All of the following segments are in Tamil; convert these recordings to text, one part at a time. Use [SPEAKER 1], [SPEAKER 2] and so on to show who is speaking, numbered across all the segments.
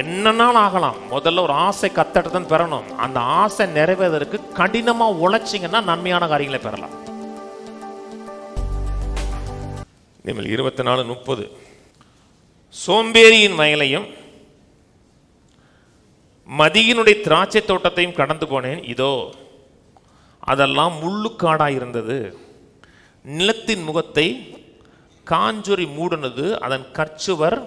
[SPEAKER 1] என்னன்னாலும் ஆகலாம்? முதல்ல ஒரு ஆசை கத்தட்ட தான் பெறணும். அந்த ஆசை நிறைவேறதற்கு கடினமாக உழைச்சிங்கன்னா நன்மையான காரியங்களை பெறலாம். இனிமேல் இருபத்தி நாலு முப்பது. சோம்பேறியின் வயலையும் மதியினுடைய திராட்சை தோட்டத்தையும் கடந்து போனேன். இதோ அதெல்லாம் முள்ளுக்காடாக இருந்தது. நிலத்தின் முகத்தை காஞ்சொறி மூடினது. அதன் கற்சுவர்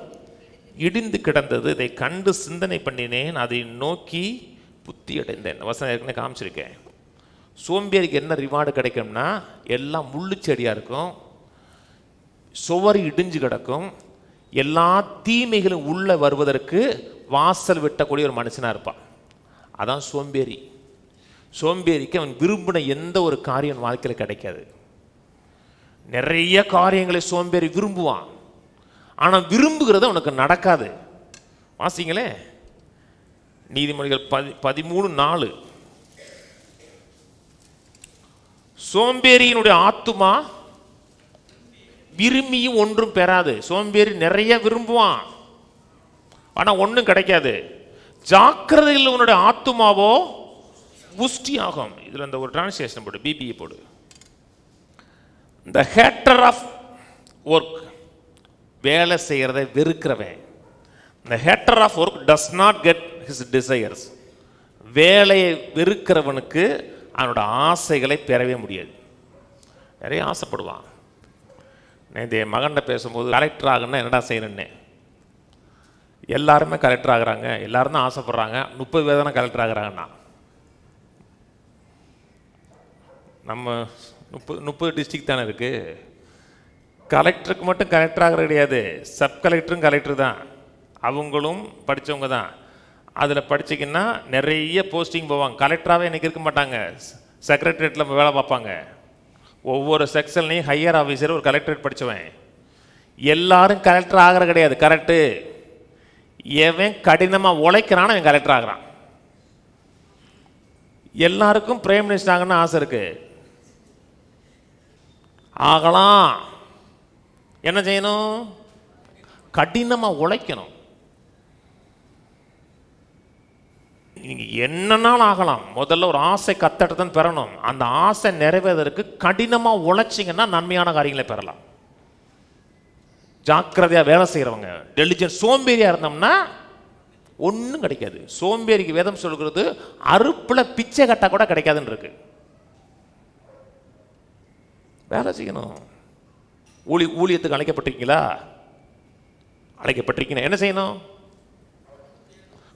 [SPEAKER 1] இடிந்து கிடந்தது இதை கண்டு சிந்தனை பண்ணினேன் அதை நோக்கி புத்தி அடைந்தேன். வசனம் ஏற்கனவே காமிச்சிருக்கேன். சோம்பேறிக்கு என்ன ரிவார்டு கிடைக்கும்னா எல்லாம் முள்ளு செடியாக இருக்கும் சுவர் இடிஞ்சு கிடக்கும் எல்லா தீமைகளும் உள்ளே வருவதற்கு வாசல் வெட்டக்கூடிய ஒரு மனுஷனாக இருப்பான். அதான் சோம்பேறி. சோம்பேறிக்கு அவன் விரும்பின எந்த ஒரு காரியம் வாழ்க்கையில் கிடைக்காது. நிறைய காரியங்களை சோம்பேறி விரும்புவான். ஆனால் விரும்புகிறது உனக்கு நடக்காது. வாசிங்களே. நீதிமொழிகள் பதி பதிமூணு நாலு. சோம்பேறியினுடைய ஆத்துமா விரும்பியும் ஒன்றும் பெறாது. சோம்பேறி நிறைய விரும்புவான். ஆனால் ஒன்றும் கிடைக்காது. ஜாக்கிரதையில் உன்னுடைய ஆத்துமாவோ புஷ்டி ஆகும் இதில் இந்த ஒரு டிரான்ஸ்லேஷன் போடு பிபிஏ போடு. த ஹேட்டர் ஆஃப் ஒர்க் வேலை செய்கிறத வெறுக்கிறவன். இந்த hater of work does not get his desires வேலையை வெறுக்கிறவனுக்கு அவனோட ஆசைகளை பெறவே முடியாது. நிறைய ஆசைப்படுவான். நேற்று என் மகன்கிட்ட பேசும்போது கலெக்டர் ஆகணும்னா என்னடா செய்யணுன்னே எல்லாருமே கலெக்டர் ஆகிறாங்க. எல்லாரும் தான் ஆசைப்படுறாங்க. முப்பது பேர் தானே கலெக்டர் ஆகுறாங்கண்ணா நம்ம முப்பது முப்பது டிஸ்ட்ரிக்ட் தானே இருக்குது கலெக்டருக்கு மட்டும் கலெக்டர் ஆகிறது கிடையாது. சப் கலெக்டரும் கலெக்டர் தான். அவங்களும் படித்தவங்க தான். அதில் படிச்சிங்கன்னா நிறைய போஸ்டிங் போவாங்க. கலெக்டராகவே இன்றைக்கி இருக்க மாட்டாங்க. செக்ரட்டரியேட்டில் வேலை பார்ப்பாங்க. ஒவ்வொரு செக்ஷன்லையும் ஹையர் ஆஃபீஸர் ஒரு கலெக்டரேட் படித்தவன் எல்லாரும் கலெக்டர் ஆகிற கிடையாது. கரெக்டு எவன் கடினமாக உழைக்கிறான்னு அவன் கலெக்டர் ஆகிறான். எல்லாருக்கும் பிரைம் மினிஸ்டர் ஆகணும்னு ஆசை இருக்குது ஆகலாம். என்ன செய்யணும்? கடினமாக உழைக்கணும். நீங்கள் என்னன்னாலும் ஆகலாம். முதல்ல ஒரு ஆசை கத்தட்டு தான் பெறணும். அந்த ஆசை நிறைவேறதற்கு கடினமாக உழைச்சிங்கன்னா நன்மையான காரியங்களை பெறலாம். ஜாக்கிரதையாக வேலை செய்கிறவங்க டெலிஜென்ட் சோம்பேறியாக இருந்தோம்னா ஒன்றும் கிடைக்காது. சோம்பேறிக்கு வேதம் சொல்கிறது அறுப்பில் பிச்சை கட்டா கூட கிடைக்காதுன்னு இருக்கு. வேலை செய்யணும். ஊழி ஊழியத்துக்கு அழைக்கப்பட்டிருக்கீங்களா அழைக்கப்பட்டிருக்கீங்க என்ன செய்யணும்?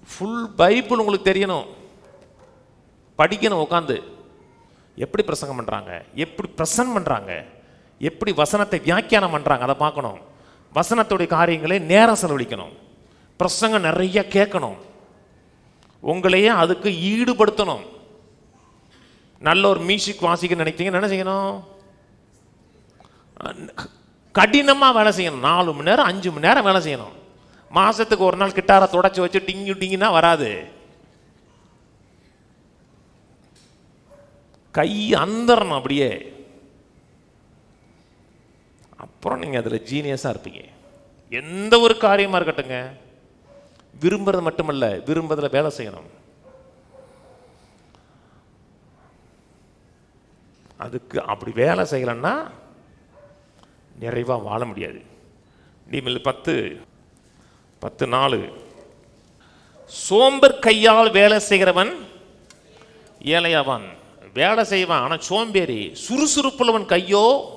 [SPEAKER 1] ஃபுல் பைபிள் உங்களுக்கு தெரியணும். படிக்கணும் உட்காந்து எப்படி பிரசங்கம் பண்ணுறாங்க எப்படி பிரசன் பண்ணுறாங்க எப்படி வசனத்தை வியாக்கியானம் பண்ணுறாங்க அதை பார்க்கணும். வசனத்துடைய காரியங்களை நேரம் செலவழிக்கணும். பிரசங்கம் நிறைய கேட்கணும். உங்களையே அதுக்கு ஈடுபடுத்தணும். நல்ல ஒரு மியூசிக் வாசிக்க நினைக்கிறீங்க என்ன செய்யணும்? கடினமாக வேலை செய்யணும். நாலு மணி நேரம் அஞ்சு மணி நேரம் வேலை செய்யணும். மாசத்துக்கு ஒரு நாள் கிட்டாரை தொடச்சி வச்சு டிங்கு டிங்குனா வராது. கை அந்தரணும் அப்படியே. அப்புறம் நீங்கள் அதில் ஜீனியஸாக இருப்பீங்க. எந்த ஒரு காரியமாக இருக்கட்டுங்க விரும்புறது மட்டுமல்ல விரும்புறதுல வேலை செய்யணும். அதுக்கு அப்படி வேலை செய்யலைன்னா நிறைவாக வாழ முடியாது. நீமில் பத்து பத்து நாலு. சோம்பர் கையால் வேலை செய்கிறவன் ஏழையாவான். வேலை செய்வான் ஆனால் சோம்பேறி சுறுசுறுப்புள்ளவன் கையோ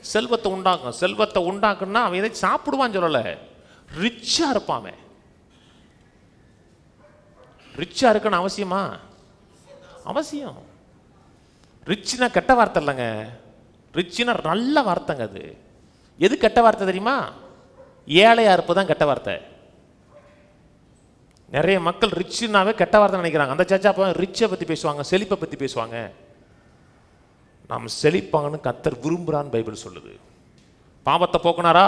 [SPEAKER 1] செல்வத்தை உண்டாக்கும். செல்வத்தை உண்டாக்குன்னா அவன் எதை சாப்பிடுவான்னு சொல்லலை. ரிச்சாக இருப்பான் அவன். ரிச்சாக இருக்கணும் அவசியமா? அவசியம். ரிச்சுனா கெட்ட வார்த்தை இல்லைங்க. ரிச்சுனா நல்ல வார்த்தைங்க அது. எது கெட்ட வார்த்தை தெரியுமா? ஏழையாக இருப்பது தான் கெட்ட வார்த்தை. நிறைய மக்கள் ரிச்சுனாவே கெட்ட வார்த்தை நினைக்கிறாங்க. அந்த சர்ச்சா அப்போ ரிச்சை பற்றி பேசுவாங்க செழிப்பை பற்றி பேசுவாங்க. நாம் செழிப்பாங்கன்னு கத்தர் விரும்புகிறான்னு பைபிள் சொல்லுது. பாவத்தை போக்குனாரா?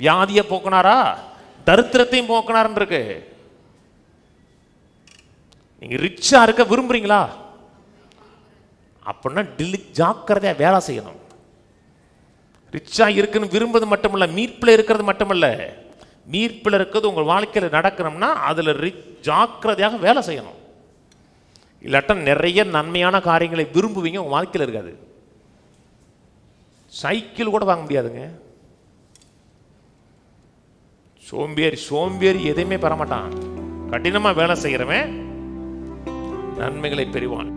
[SPEAKER 1] வியாதியை போக்குனாரா? தரித்திரத்தையும் போக்குனாருன்னு இருக்கு. நீங்கள் ரிச்சாக இருக்க விரும்புறீங்களா? அப்படின்னா டில்லி ஜாக்கிரதையாக வேலை செய்யணும். ரிச்சாக இருக்குன்னு விரும்புறது மட்டுமல்ல மீட்பில் இருக்கிறது மட்டுமல்ல. மீட்பில் இருக்கிறது உங்கள் வாழ்க்கையில் நடக்கணும்னா அதில் ரிச் ஜாக்கிரதையாக வேலை செய்யணும். இல்லாட்டா நிறைய நன்மையான காரியங்களை விரும்புவீங்க உங்கள் வாழ்க்கையில் இருக்காது. சைக்கிள் கூட வாங்க முடியாதுங்க. சோம்பேறி சோம்பேறி எதையுமே பெற மாட்டான். கடினமாக வேலை செய்கிறவன் நன்மைகளை பெறுவான்.